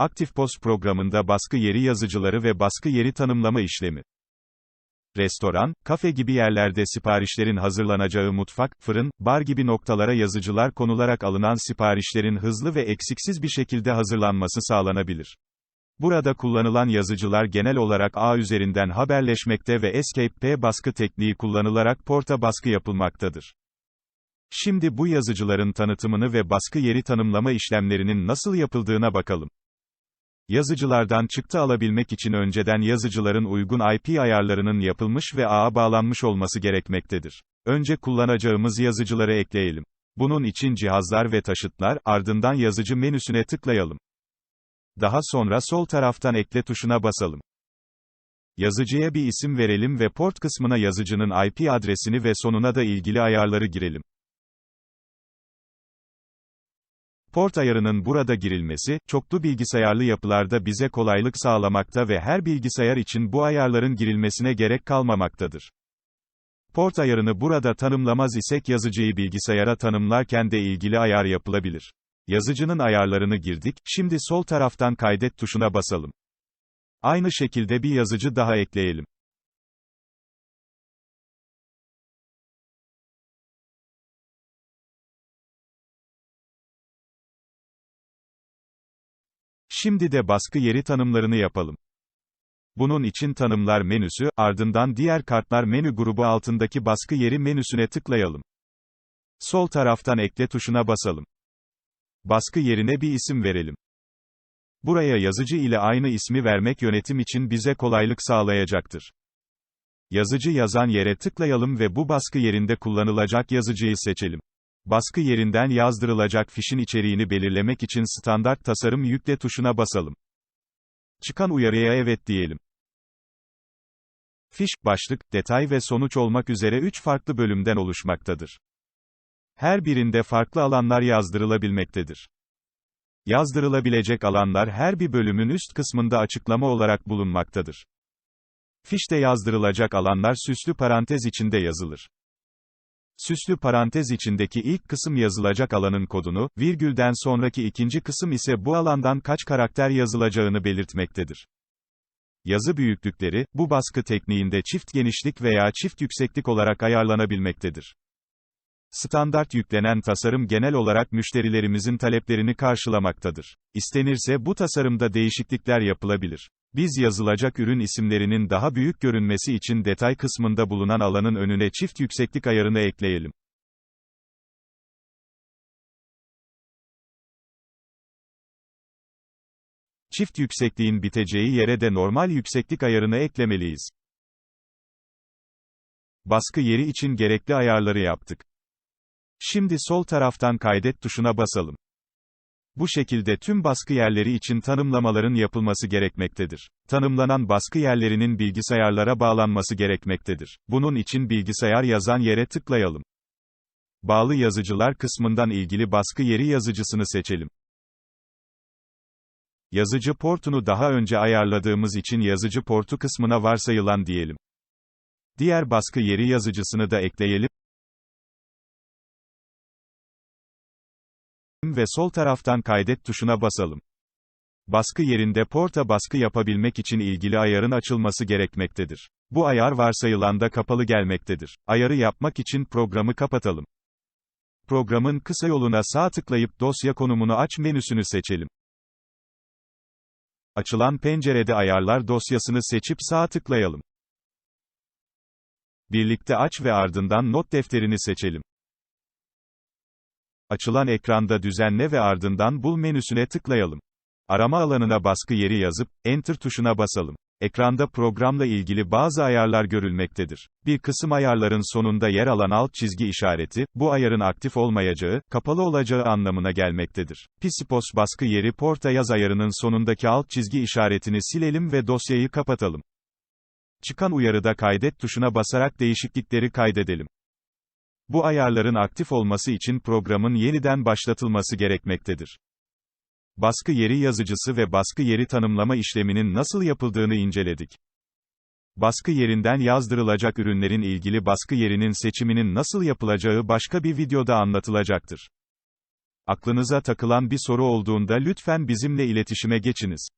Aktif Post programında baskı yeri yazıcıları ve baskı yeri tanımlama işlemi. Restoran, kafe gibi yerlerde siparişlerin hazırlanacağı mutfak, fırın, bar gibi noktalara yazıcılar konularak alınan siparişlerin hızlı ve eksiksiz bir şekilde hazırlanması sağlanabilir. Burada kullanılan yazıcılar genel olarak ağ üzerinden haberleşmekte ve Escape P baskı tekniği kullanılarak porta baskı yapılmaktadır. Şimdi bu yazıcıların tanıtımını ve baskı yeri tanımlama işlemlerinin nasıl yapıldığına bakalım. Yazıcılardan çıktı alabilmek için önceden yazıcıların uygun IP ayarlarının yapılmış ve ağa bağlanmış olması gerekmektedir. Önce kullanacağımız yazıcıları ekleyelim. Bunun için cihazlar ve taşıtlar, ardından yazıcı menüsüne tıklayalım. Daha sonra sol taraftan ekle tuşuna basalım. Yazıcıya bir isim verelim ve port kısmına yazıcının IP adresini ve sonuna da ilgili ayarları girelim. Port ayarının burada girilmesi, çoklu bilgisayarlı yapılarda bize kolaylık sağlamakta ve her bilgisayar için bu ayarların girilmesine gerek kalmamaktadır. Port ayarını burada tanımlamaz isek yazıcıyı bilgisayara tanımlarken de ilgili ayar yapılabilir. Yazıcının ayarlarını girdik, şimdi sol taraftan kaydet tuşuna basalım. Aynı şekilde bir yazıcı daha ekleyelim. Şimdi de baskı yeri tanımlarını yapalım. Bunun için tanımlar menüsü, ardından diğer kartlar menü grubu altındaki baskı yeri menüsüne tıklayalım. Sol taraftan ekle tuşuna basalım. Baskı yerine bir isim verelim. Buraya yazıcı ile aynı ismi vermek yönetim için bize kolaylık sağlayacaktır. Yazıcı yazan yere tıklayalım ve bu baskı yerinde kullanılacak yazıcıyı seçelim. Baskı yerinden yazdırılacak fişin içeriğini belirlemek için standart tasarım yükle tuşuna basalım. Çıkan uyarıya evet diyelim. Fiş, başlık, detay ve sonuç olmak üzere 3 farklı bölümden oluşmaktadır. Her birinde farklı alanlar yazdırılabilmektedir. Yazdırılabilecek alanlar her bir bölümün üst kısmında açıklama olarak bulunmaktadır. Fişte yazdırılacak alanlar süslü parantez içinde yazılır. Süslü parantez içindeki ilk kısım yazılacak alanın kodunu, virgülden sonraki ikinci kısım ise bu alandan kaç karakter yazılacağını belirtmektedir. Yazı büyüklükleri, bu baskı tekniğinde çift genişlik veya çift yükseklik olarak ayarlanabilmektedir. Standart yüklenen tasarım genel olarak müşterilerimizin taleplerini karşılamaktadır. İstenirse bu tasarımda değişiklikler yapılabilir. Biz yazılacak ürün isimlerinin daha büyük görünmesi için detay kısmında bulunan alanın önüne çift yükseklik ayarını ekleyelim. Çift yüksekliğin biteceği yere de normal yükseklik ayarını eklemeliyiz. Baskı yeri için gerekli ayarları yaptık. Şimdi sol taraftan kaydet tuşuna basalım. Bu şekilde tüm baskı yerleri için tanımlamaların yapılması gerekmektedir. Tanımlanan baskı yerlerinin bilgisayarlara bağlanması gerekmektedir. Bunun için bilgisayar yazan yere tıklayalım. Bağlı yazıcılar kısmından ilgili baskı yeri yazıcısını seçelim. Yazıcı portunu daha önce ayarladığımız için yazıcı portu kısmına varsayılan diyelim. Diğer baskı yeri yazıcısını da ekleyelim. Ve sol taraftan kaydet tuşuna basalım. Baskı yerinde porta baskı yapabilmek için ilgili ayarın açılması gerekmektedir. Bu ayar varsayılanda kapalı gelmektedir. Ayarı yapmak için programı kapatalım. Programın kısa yoluna sağ tıklayıp dosya konumunu aç menüsünü seçelim. Açılan pencerede ayarlar dosyasını seçip sağ tıklayalım. Birlikte aç ve ardından not defterini seçelim. Açılan ekranda düzenle ve ardından bul menüsüne tıklayalım. Arama alanına baskı yeri yazıp, Enter tuşuna basalım. Ekranda programla ilgili bazı ayarlar görülmektedir. Bir kısım ayarların sonunda yer alan alt çizgi işareti, bu ayarın aktif olmayacağı, kapalı olacağı anlamına gelmektedir. Pisipos baskı yeri porta yaz ayarının sonundaki alt çizgi işaretini silelim ve dosyayı kapatalım. Çıkan uyarıda kaydet tuşuna basarak değişiklikleri kaydedelim. Bu ayarların aktif olması için programın yeniden başlatılması gerekmektedir. Baskı yeri yazıcısı ve baskı yeri tanımlama işleminin nasıl yapıldığını inceledik. Baskı yerinden yazdırılacak ürünlerin ilgili baskı yerinin seçiminin nasıl yapılacağı başka bir videoda anlatılacaktır. Aklınıza takılan bir soru olduğunda lütfen bizimle iletişime geçiniz.